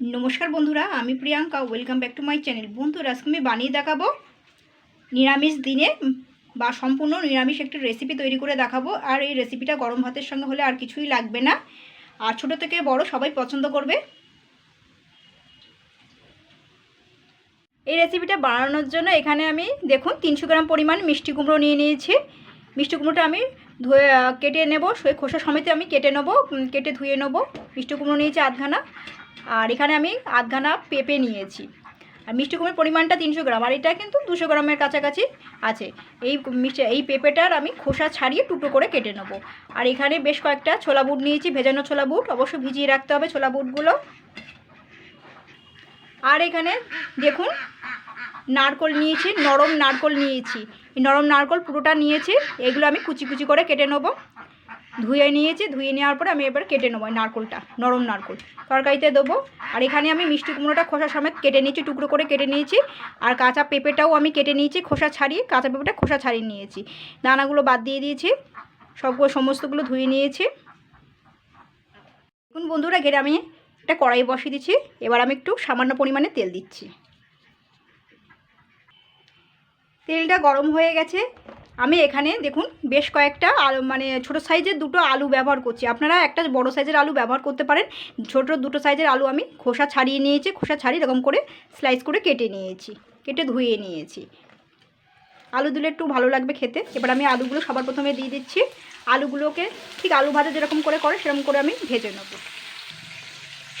নমস্কার বন্ধুরা, আমি Priyanka welcome back to my channel বন্ধুরা আজকে আমি বানিয়ে দেখাবো নিরামিষ দিনে বা সম্পূর্ণ নিরামিষ একটি রেসিপি তৈরি করে দেখাবো। আর এই রেসিপিটা গরম ভাতের সঙ্গে হলে আর কিছুই লাগবে না। আর ছোট থেকে বড় সবাই পছন্দ করবে। এই রেসিপিটা বানানোর জন্য এখানে আমি, দেখুন, তিনশো গ্রাম পরিমাণ মিষ্টি কুমড়ো নিয়ে নিয়েছি। মিষ্টি কুমড়োটা আমি ধুয়ে কেটে নেব সেই খোসা সমেত আমি কেটে নেব কেটে ধুয়ে নেব। মিষ্টি কুমড়ো নিয়েছি আধখানা। আর এখানে আমি আধখানা পেঁপে নিয়েছি। আর মিষ্টি কুমড়োর পরিমাণটা তিনশো গ্রাম, আর এটা কিন্তু দুশো গ্রামের কাছাকাছি আছে। এই মিষ্টি, এই পেঁপেটার আমি খোসা ছাড়িয়ে টুকরো করে কেটে নেব। আর এখানে বেশ কয়েকটা ছোলা বুট নিয়েছি, ভেজানো ছোলা বুট অবশ্যই ভিজিয়ে রাখতে হবে ছোলা বুটগুলো। আর এখানে দেখুন, নারকল নিয়েছি, নরম নারকল নিয়েছি। নরম নারকল পুরোটা নিয়েছি, এগুলো আমি কুচি কুচি করে কেটে নেব। ধুয়ে নিয়েছি, ধুয়ে নেওয়ার পরে আমি এবার কেটে নেব নারকলটা, নরম নারকল। তরকারিতে দেবো। আর এখানে আমি মিষ্টি কুমড়োটা খোসা সমেত কেটে নিয়েছি, টুকরো করে কেটে নিয়েছি। আর কাঁচা পেঁপেটাও আমি কেটে নিয়েছি, খোসা ছাড়িয়ে, কাঁচা পেঁপেটা খোসা ছাড়িয়ে নিয়েছি। দানাগুলো বাদ দিয়ে দিয়েছি, সবগুলো সমস্তগুলো ধুয়ে নিয়েছি। এখন বন্ধুরা, ঘেরে আমি একটা কড়াই বসিয়ে দিচ্ছি। এবার আমি একটু সামান্য পরিমাণে তেল দিচ্ছি। তেলটা গরম হয়ে গেছে। আমি এখানে দেখুন বেশ কয়েকটা আলু মানে ছোটো সাইজের দুটো আলু ব্যবহার করছি। আপনারা একটা বড় সাইজের আলু ব্যবহার করতে পারেন। ছোট দুটো সাইজের আলু আমি খোসা ছাড়িয়ে নিয়েছি, খোসা ছাড়িয়ে এরকম করে স্লাইস করে কেটে নিয়েছি, কেটে ধুয়ে নিয়েছি। আলু দিলে একটু ভালো লাগবে খেতে। এবার আমি আলুগুলো সবার প্রথমে দিয়ে দিচ্ছি। আলুগুলোকে ঠিক আলু ভাজা যেরকম করে করে, সেরকম করে আমি ভেজে নেব।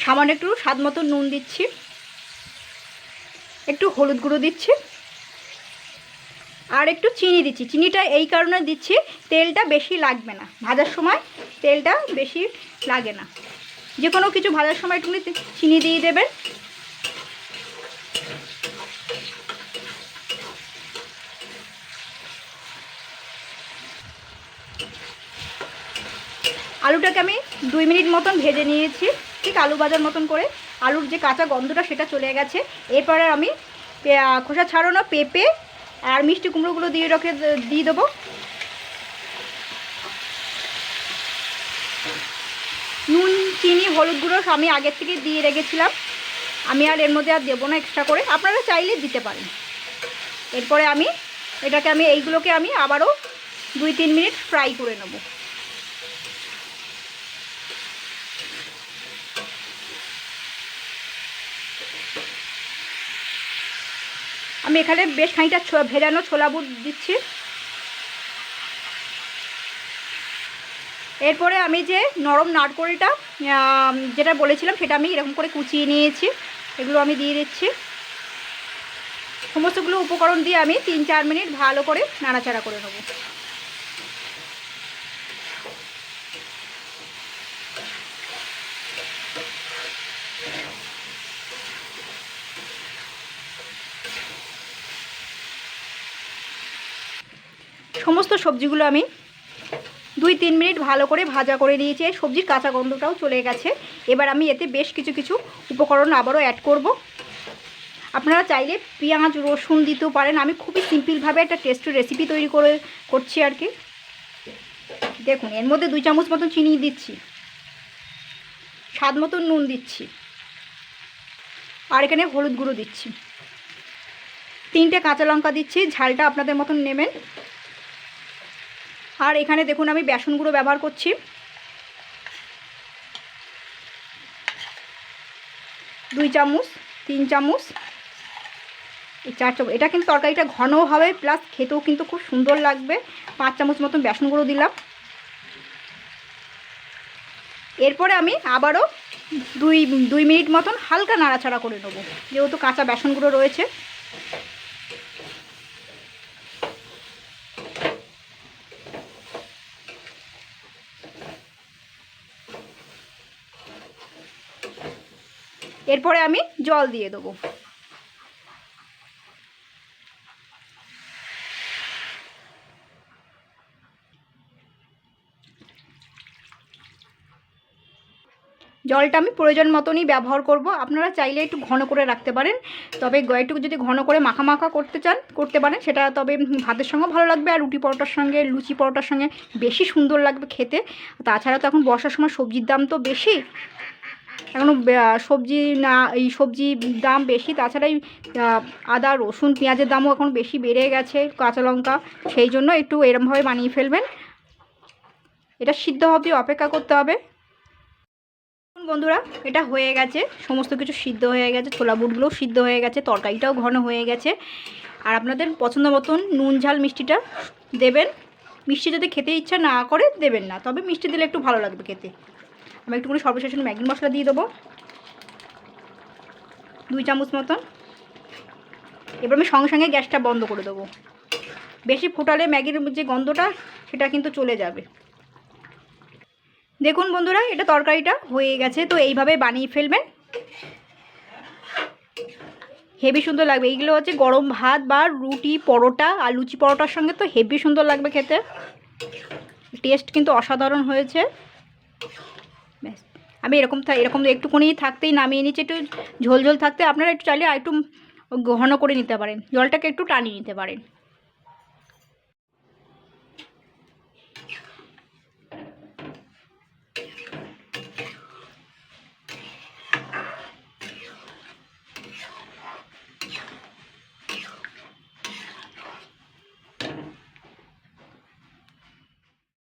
সামান্য একটু স্বাদ মতো নুন দিচ্ছি। একটু হলুদ গুঁড়ো দিচ্ছি। আর একটু চিনি দিচ্ছি। চিনিটা এই কারণে দিচ্ছি, তেলটা বেশি লাগবে না। ভাজার সময় তেলটা বেশি লাগে না। যে কোনো কিছু ভাজার সময় একটু চিনি দিয়ে দেবেন। আলুটাকে আমি দুই মিনিট মতন ভেজে নিয়েছি। ঠিক আলু ভাজার মতন করে। আলুর যে কাঁচা গন্ধটা সেটা চলে গেছে। এরপরে আমি খোসা ছাড়ানো পেঁপে আর মিষ্টি কুমড়োগুলো দিয়ে রেখে দিয়ে দেবো। নুন, চিনি, হলুদ গুঁড়ো আমি আগের থেকে দিয়ে রেখেছিলাম। আমি আর এর মধ্যে আর দেবো না এক্সট্রা করে। আপনারা চাইলে দিতে পারেন। এরপরে আমি এটাকে আমি এইগুলোকে আমি আবারও দুই তিন মিনিট ফ্রাই করে নেব। আমি এখানে বেশ খানিকটা ভেজানো ছোলা বুট দিচ্ছি। এরপরে আমি যে নরম নারকোলটা যেটা বলেছিলাম সেটা আমি এরকম করে কুচিয়ে নিয়েছি। এগুলো আমি দিয়ে দিচ্ছি। সমস্তগুলো উপকরণ দিয়ে আমি তিন চার মিনিট ভালো করে নাড়াচাড়া করে নেব। সমস্ত সবজিগুলো আমি দুই তিন মিনিট ভালো করে ভাজা করে নিয়েছি। এই সবজির কাঁচা গন্ধটাও চলে গেছে। এবার আমি এতে বেশ কিছু কিছু উপকরণ আবারও অ্যাড করব। আপনারা চাইলে পেঁয়াজ, রসুন দিতেও পারেন। আমি খুবই সিম্পলভাবে একটা টেস্টি রেসিপি তৈরি করে, করছি আর কি। দেখুন, এর মধ্যে দুই চামচ মতন চিনি দিচ্ছি। স্বাদ মতন নুন দিচ্ছি। আর এখানে হলুদ গুঁড়ো দিচ্ছি। তিনটে কাঁচা লঙ্কা দিচ্ছি। ঝালটা আপনাদের মতন নেবেন। আর এখানে দেখুন আমি বেসন গুঁড়ো ব্যবহার করছি। দুই চামচ, তিন চামচ, এই চার চামচ। এটা কিন্তু তরকারিটা ঘনও হবে, প্লাস খেতেও কিন্তু খুব সুন্দর লাগবে। পাঁচ চামচ মতন বেসন গুঁড়ো দিলাম। এরপরে আমি আবারও দুই দুই মিনিট মতন হালকা নাড়াচাড়া করে নেব, যেহেতু কাঁচা বেসন গুঁড়ো রয়েছে। এরপরে আমি জল দিয়ে দেবো। জলটা আমি প্রয়োজন মতনই ব্যবহার করব। আপনারা চাইলে একটু ঘন করে রাখতে পারেন, তবে একটু যদি ঘন করে মাখা মাখা করতে চান, করতে পারেন, সেটা তবে ভাতের সঙ্গে ভালো লাগবে আর রুটি পরোটার সঙ্গে, লুচি পরোটার সঙ্গে বেশি সুন্দর লাগবে খেতে। তাছাড়া তো এখন বর্ষার সময় সবজির দাম তো বেশি। এখনও সবজি না, এই সবজি দাম বেশি তাছাড়া এই আদা, রসুন, পেঁয়াজের দামও এখন বেশি বেড়ে গেছে কাঁচা লঙ্কা, সেই জন্য একটু এরমভাবে বানিয়ে ফেলবেন। এটা সিদ্ধ অবধি অপেক্ষা করতে হবে। বন্ধুরা, এটা হয়ে গেছে, সমস্ত কিছু সিদ্ধ হয়ে গেছে, ছোলা বুটগুলোও সিদ্ধ হয়ে গেছে, তরকারিটাও ঘন হয়ে গেছে। আর আপনাদের পছন্দ মতন নুন, ঝাল, মিষ্টিটা দেবেন। মিষ্টি যদি খেতে ইচ্ছা না করে দেবেন না, তবে মিষ্টি দিলে একটু ভালো লাগবে খেতে। আমি একটুখানি সর্বশেষ ম্যাগি মশলা দিয়ে দেবো। দুই চামচ মতন। এবার আমি সঙ্গে সঙ্গে গ্যাসটা বন্ধ করে দেবো। বেশি ফোটালে ম্যাগির যে গন্ধটা, সেটা কিন্তু চলে যাবে। দেখুন বন্ধুরা, এটা তরকারিটা হয়ে গেছে, তো এইভাবে বানিয়ে ফেলবেন। হেভি সুন্দর লাগবে। এইগুলো হচ্ছে গরম ভাত বা রুটি, পরোটা, আর লুচি পরোটার সঙ্গে তো হেভি সুন্দর লাগবে খেতে। টেস্ট কিন্তু অসাধারণ হয়েছে। আমি এরকম এরকম একটুখানি থাকতেই নামিয়ে নিচ্ছি, একটু ঝোল ঝোল থাকতে আপনারা একটু চাইলে একটু ঘন করে নিতে পারেন, জলটাকে একটু টানিয়ে নিতে পারেন।